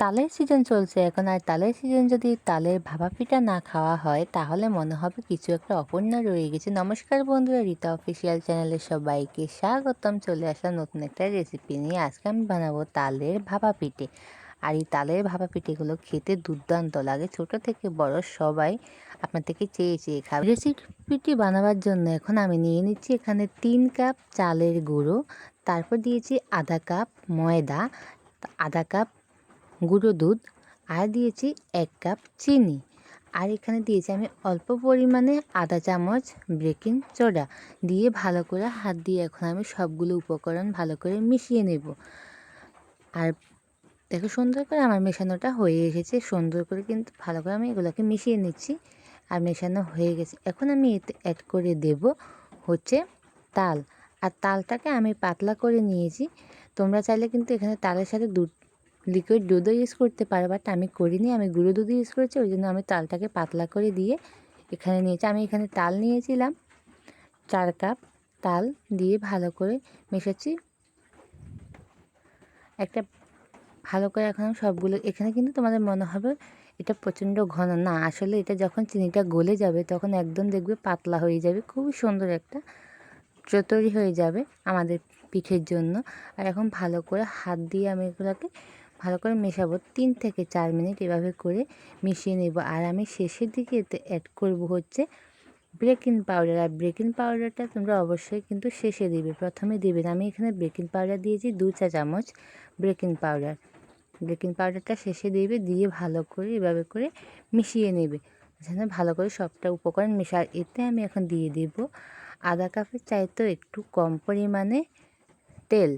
তালের সিজন চলছে। এখন আর তালের সিজন যদি তালের ভাপা পিঠা না খাওয়া হয়, তাহলে মনে হবে কিছু একটা অপূর্ণ রয়ে গেছে। নমস্কার বন্ধুরা, রীতা অফিসিয়াল চ্যানেলের সবাইকে স্বাগতম। চলে আসা নতুন একটা রেসিপি নিয়ে। আজকে আমি বানাবো তালের ভাপা পিঠে আর এই তালের ভাপা পিঠেগুলো খেতে দুর্দান্ত লাগে। ছোট থেকে বড় সবাই আপনার থেকে চেয়ে চেয়ে খাবে। রেসিপিটি বানাবার জন্য এখন আমি নিয়ে নিচ্ছি এখানে তিন কাপ চালের গুঁড়ো, তারপর দিয়েছি আধা কাপ ময়দা। আধা কাপ গুঁড়ো দুধ, আর দিয়েছি এক কাপ চিনি। আর এখানে দিয়েছি আমি অল্প পরিমাণে আধা চামচ বেকিং সোডা। দিয়ে ভালো করে হাত দিয়ে এখন আমি সবগুলো উপকরণ ভালো করে মিশিয়ে নেব। আর দেখো সুন্দর করে আমার মেশানোটা হয়ে এসেছে। সুন্দর করে কিন্তু ভালো করে আমি এগুলোকে মিশিয়ে নিচ্ছি। আর মেশানো হয়ে গেছে। এখন আমি এতে অ্যাড করে দেব হচ্ছে তাল। আর তালটাকে আমি পাতলা করে নিয়েছি। তোমরা চাইলে কিন্তু এখানে তালের সাথে দুধ লিকুইড দুধও ইউজ করতে পারো বাট আমি করিনি। আমি গুঁড়ো দুধ ইউজ করেছি, ওই জন্য আমি তালটাকে পাতলা করে দিয়ে এখানে নিয়েছি। আমি এখানে তাল নিয়েছিলাম, চার কাপ তাল দিয়ে ভালো করে মেশাচ্ছি। একটা ভালো করে এখন সবগুলো, এখানে কিন্তু তোমাদের মনে হবে এটা প্রচণ্ড ঘন। না, আসলে এটা যখন চিনিটা গলে যাবে, তখন একদম দেখবে পাতলা হয়ে যাবে। খুবই সুন্দর একটা তৈরি হয়ে যাবে আমাদের পিঠের জন্য। আর এখন ভালো করে হাত দিয়ে আমি এগুলোকে ভালো করে মেশাবো। তিন থেকে চার মিনিট এভাবে করে মিশিয়ে নেব। আর আমি শেষের দিকে এতে অ্যাড করব হচ্ছে ব্রেকিং পাউডার আর ব্রেকিং পাউডারটা তোমরা অবশ্যই কিন্তু শেষে দিবে, প্রথমে দিবে আমি এখানে বেকিং পাউডার দিয়েছি দু চা চামচ বেকিং পাউডার বেকিং পাউডারটা শেষে দিবে, দিয়ে ভালো করে এভাবে করে মিশিয়ে নেবে। যেন ভালো করে সবটা উপকরণ মেশা। এতে আমি এখন দিয়ে দেব আধা কাপের চাইতেও একটু কম পরিমাণে তেল।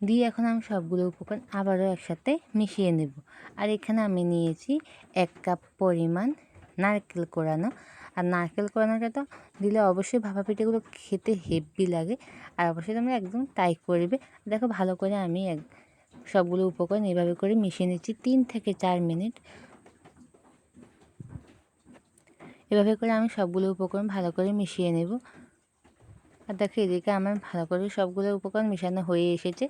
দিয়ে এখন আমি সবগুলো উপকরণ আবারও একসাথে মিশিয়ে নেব। আর এখানে আমি নিয়েছি এক কাপ পরিমাণ নারকেল কোড়ানো আর নারকেল কোড়ানোটা তো দিলে অবশ্যই ভাপা পিঠেগুলো খেতে হেভি লাগে। আর অবশ্যই তোমরা একদম টাইট করবে। দেখো ভালো করে আমি এক সবগুলো উপকরণ এভাবে করে মিশিয়ে নিচ্ছি তিন থেকে চার মিনিট। এভাবে করে আমি সবগুলো উপকরণ ভালো করে মিশিয়ে নেব। আর দেখো এদিকে আমার ভালো করে সবগুলো উপকরণ মেশানো হয়ে এসেছে।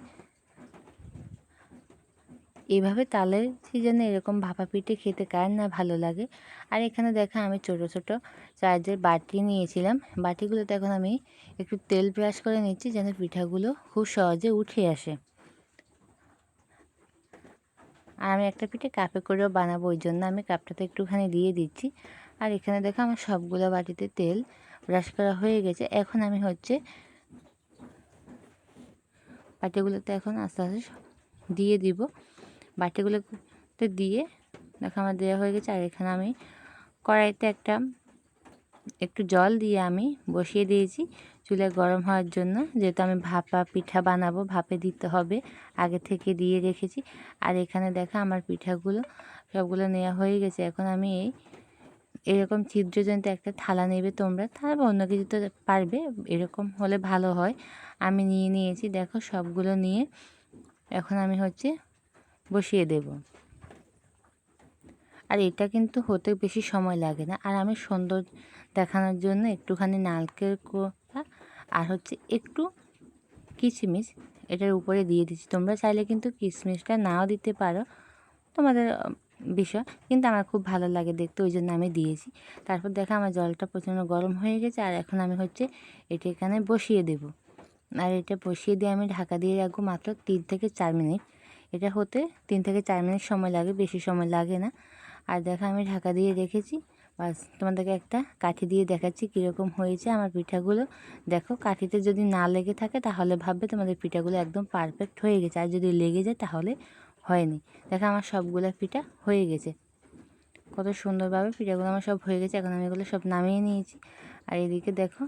এইভাবে তালের সিজনে এরকম ভাপা পিঠে খেতে কার না ভালো লাগে। আর এখানে দেখা আমি ছোট ছোট চার্জের বাটি নিয়েছিলাম। বাটিগুলোতে এখন আমি একটু তেল ব্রাশ করে নিচ্ছি যেন পিঠাগুলো খুব সহজে উঠে আসে। আর আমি একটা পিঠে কাপে করেও বানাবো, ওই জন্য আমি কাপটাতে একটুখানি দিয়ে দিচ্ছি। আর এখানে দেখো আমার সবগুলো বাটিতে তেল ব্রাশ করা হয়ে গেছে। এখন আমি হচ্ছে বাটিগুলোতে এখন আস্তে আস্তে দিয়ে দিব। বাটিগুলোতে দিয়ে দেখো আমার দেওয়া হয়ে গেছে। আর এখানে আমি কড়াইতে একটা একটু জল দিয়ে আমি বসিয়ে দিয়েছি চুলে গরম হওয়ার জন্য। যেহেতু আমি ভাপা পিঠা বানাবো, ভাপে দিতে হবে, আগে থেকে দিয়ে রেখেছি। আর এখানে দেখা আমার পিঠাগুলো সবগুলো নেওয়া হয়ে গেছে। এখন আমি এই এরকম ছিদ্রজনিত একটা থালা নেবে তোমরা থালা বা অন্য কিছু তো পারবে, এরকম হলে ভালো হয়। আমি নিয়ে নিয়েছি, দেখো সবগুলো নিয়ে এখন আমি হচ্ছে বসিয়ে দেব। আর এটা কিন্তু হতে বেশি সময় লাগে না, আর আমি সুন্দর দেখানোর জন্য একটুখানি নারকেল কোড়া আর হচ্ছে একটু কিশমিশ এটার উপরে দিয়ে দিচ্ছি। তোমরা চাইলে কিন্তু কিশমিশটা নাও দিতে পারো। তোমাদের বিষয়। কিন্তু আমার খুব ভালো লাগে দেখতে, ওই জন্য আমি দিয়েছি। তারপর দেখা আমার জলটা প্রচণ্ড গরম হয়ে গেছে, আর এখন আমি হচ্ছে এটা এখানে বসিয়ে দেব। আর এটা বসিয়ে দিয়ে আমি ঢাকা দিয়ে রাখব মাত্র তিন থেকে চার মিনিট। এটা হতে তিন থেকে চার মিনিট সময় লাগে, বেশি সময় লাগে না। আর দেখা আমি ঢাকা দিয়ে রেখেছি। বাস, তোমাদেরকে একটা কাঠি দিয়ে দেখাচ্ছি কীরকম হয়েছে আমার পিঠাগুলো। দেখো কাঠিতে যদি না লেগে থাকে তাহলে ভাববে তোমাদের পিঠাগুলো একদম পারফেক্ট হয়ে গেছে। আর যদি লেগে যায় তাহলে হয়নি। দেখো আমার সবগুলো পিঠা হয়ে গেছে। কত সুন্দরভাবে পিঠাগুলো আমার সব হয়ে গেছে। এখন আমি এগুলো সব নামিয়ে নিয়েছি। আর এদিকে দেখো,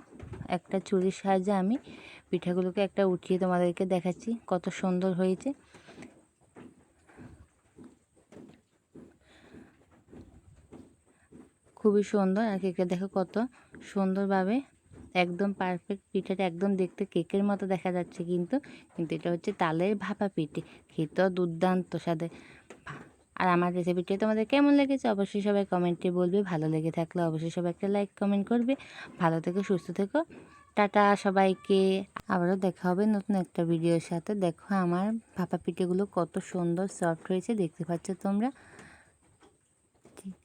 একটা চুরির সাহায্যে আমি পিঠাগুলোকে একটা উঠিয়ে তোমাদেরকে দেখাচ্ছি কত সুন্দর হয়েছে। খুবই সুন্দর। আর কেকটা দেখো কত সুন্দরভাবে একদম পারফেক্ট পিঠাটা একদম দেখতে কেকের মতো দেখা যাচ্ছে কিন্তু কিন্তু এটা হচ্ছে তালের ভাপা পিঠে। খেতেও দুর্দান্ত স্বাদে। আর আমার রেসিপিটি তোমাদের কেমন লেগেছে অবশ্যই সবাই কমেন্টে বলবে। ভালো লেগে থাকলে অবশ্যই সবাই একটা লাইক কমেন্ট করবে। ভালো থেকো, সুস্থ থেকো। টাটা সবাইকে। আবারও দেখা হবে নতুন একটা ভিডিওর সাথে। দেখো আমার ভাপা পিঠেগুলো কত সুন্দর সফট হয়েছে, দেখতে পাচ্ছ তোমরা?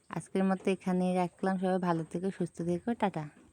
আজকের মতো এখানেই রাখলাম। সবাই ভালো থেকো, সুস্থ থেকো। টাটা।